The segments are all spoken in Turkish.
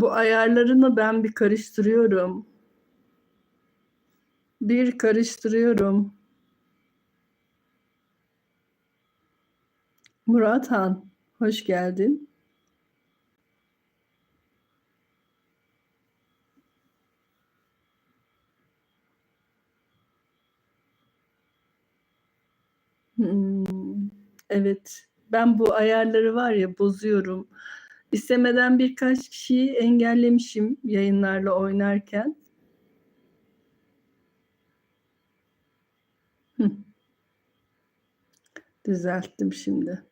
Bu ayarlarını ben bir karıştırıyorum. Bir karıştırıyorum. Murat Han, hoş geldin. Hmm, evet, ben bu ayarları var ya bozuyorum. İstemeden birkaç kişiyi engellemişim yayınlarla oynarken. Düzelttim şimdi.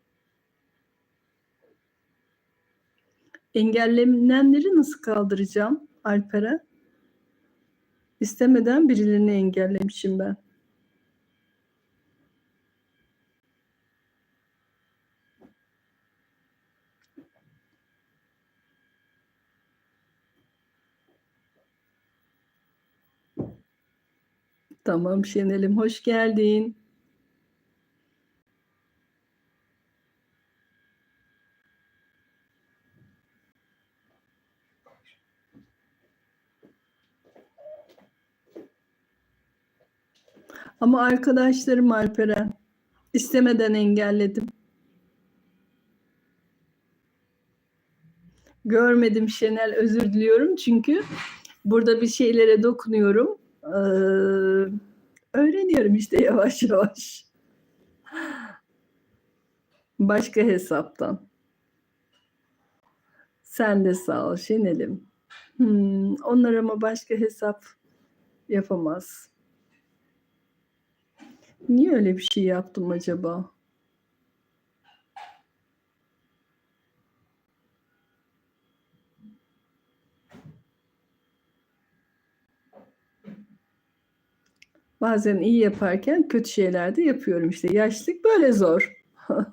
Engellenenleri nasıl kaldıracağım Alper'e? İstemeden birilerini engellemişim ben. Tamam Şenelim hoş geldin. Ama arkadaşlarım Alperen istemeden engelledim. Görmedim Şenel özür diliyorum çünkü burada bir şeylere dokunuyorum. Ee, öğreniyorum işte yavaş yavaş. Başka hesaptan. Sen de sağ ol Şenel'im. Hmm, onlar ama başka hesap yapamaz. Niye öyle bir şey yaptım acaba? Bazen iyi yaparken kötü şeyler de yapıyorum işte. Yaşlık böyle zor.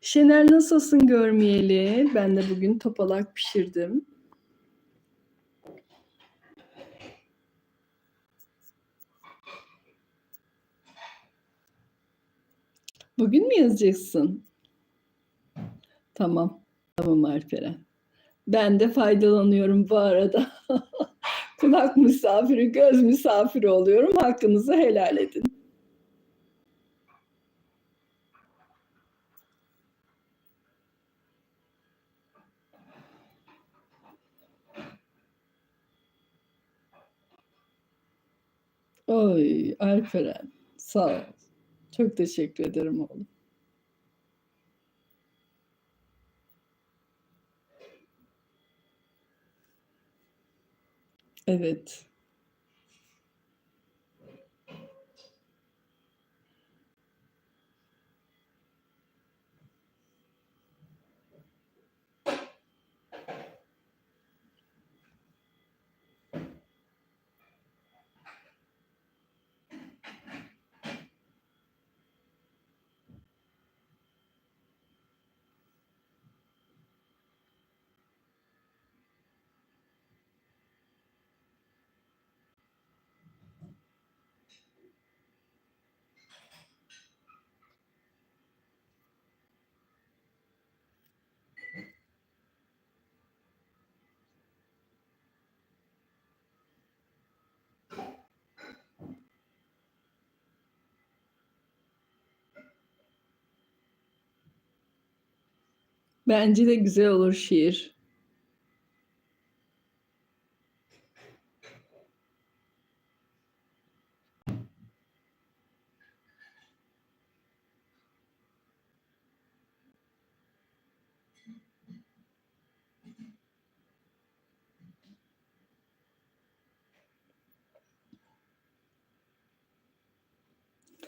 Şener nasılsın görmeyeli? Ben de bugün topalak pişirdim. Bugün mü yazacaksın? Tamam. Tamam Alperen. Ben de faydalanıyorum bu arada. Kulak misafiri, göz misafiri oluyorum. Hakkınızı helal edin. Oy Alperen sağ ol. Çok teşekkür ederim oğlum. Evet. Bence de güzel olur şiir.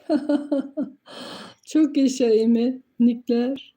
Çok yaşa Emi, Nikler.